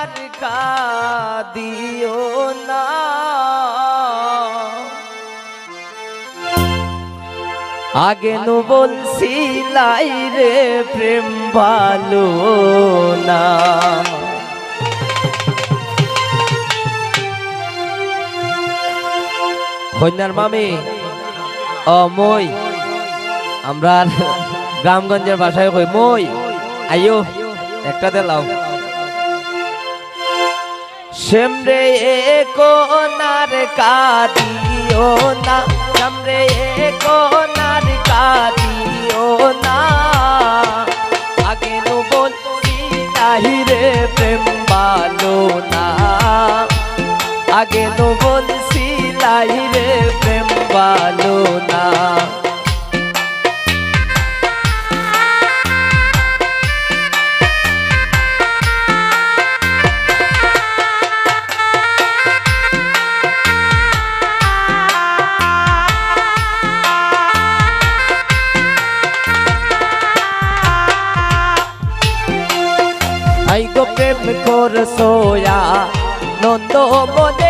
আর কাদিও না। আগে নু বলছিলাই রে প্রেম ভালো না। কন্যার মামি মই। আমরা গ্রামগঞ্জের ভাষায় কই, মই। আইও একটা দিলাম সেমরে কোনার কাদিও না, সেমরে কোনার কাদিও না। আগে নু বলছি তাহিরে প্রেম ভালো না। আগে নু বলছি লাইরে প্রেম ভালো না। গো প্রেম কর সোয়া নন্দ মনে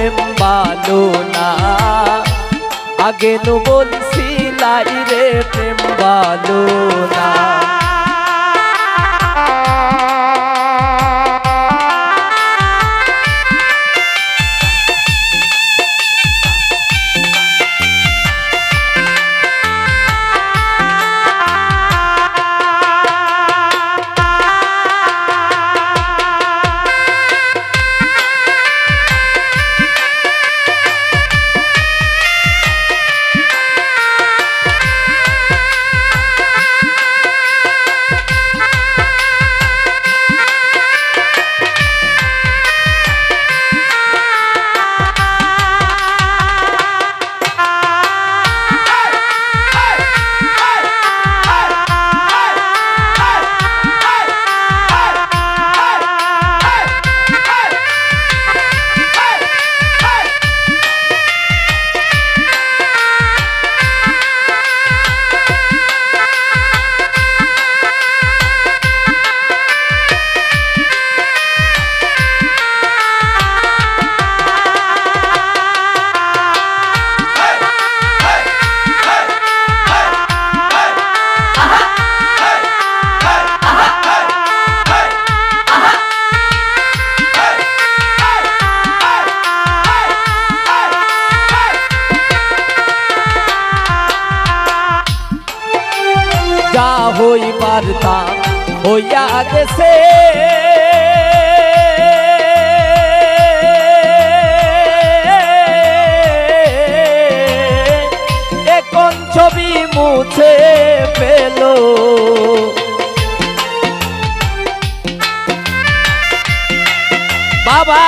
প্রেম বালো না। আগে তো বলছি লাই রে প্রেম বালো না। হইবার তা হইয়া গেছে। এখন ছবি মুছে পেল বাবা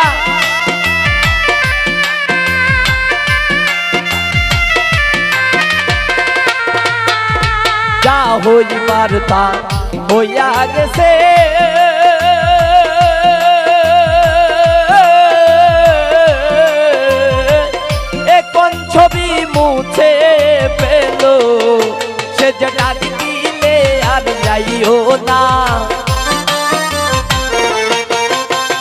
যা হইবার তা হইয়া গেছে। এখন ছবি মুছে পেল সে যে ডাক দিলে আর যাইও না।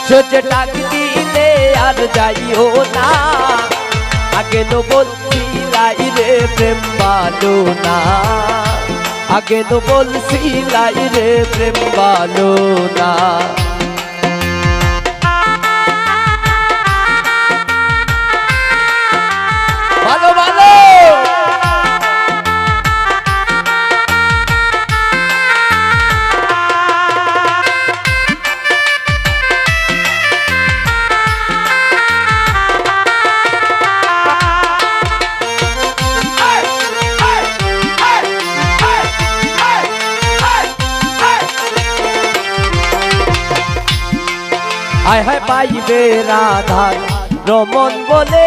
সে যে ডাক দিলে আর যাইও না। আগে তো বলছি রে প্রেম ভালো না। আগে তো বলছিলাই রে প্রেম ভালো না আয় হায় পাইবে রাধার রমন বলে।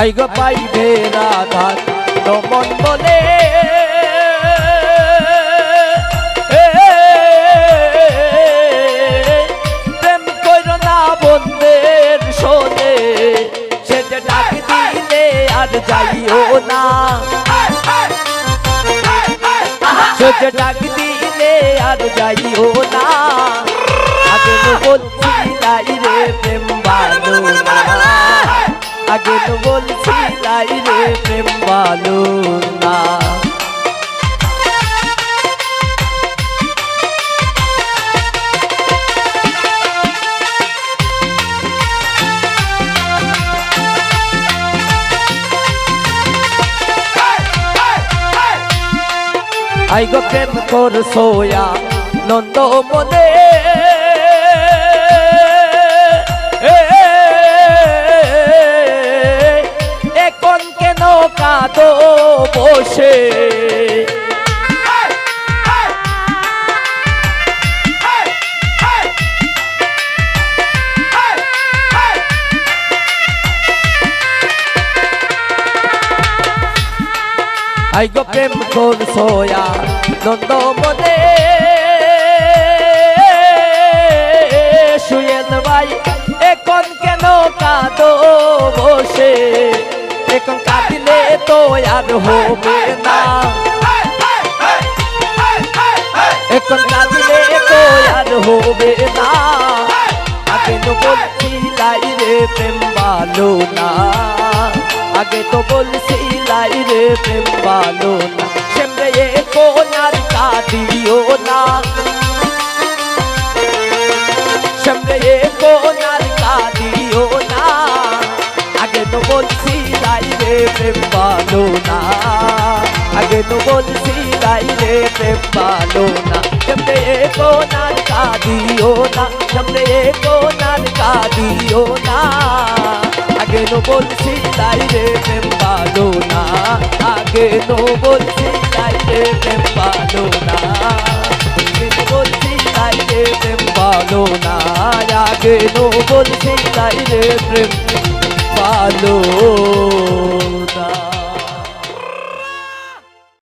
আই গো পাইবে রাধার রমন বলে। না বন্ধের শোনে, সে যে আর যাইও না। আর যাইও না। আগে বলছি আগে তো বলছি লাই রে প্রেম ভালো না আই গো প্রেম কর সোয়া নন্দ মনে বসে। আই গো প্রেম কর সোয়া নন্দ মনে শুয়েন ভাই এখন কেন কাঁদো বসে? তো আর হবে না। এখন কাঁদিলে তো আর হবে না। আগে তো বলছি লাই রে, প্রেম ভালো না। আগে তো বলছি লাই রে, প্রেম ভালো না। সেমরে কোনার কাঁদিও না। প্রেম ভালো না আগে তো বলছি লাই রে প্রেম ভালো না সেমরে এ কোনার কাঁদিও না সেমরে এ কোনার কাঁদিও না আগে নো বলছি লাই রে প্রেম ভালো না আগে নো বলছি লাই রে প্রেম ভালো না আগে নো বলছি লাই রে প্রেম ভালো না আগে নো বলছি লাই রে প্রেম ভালো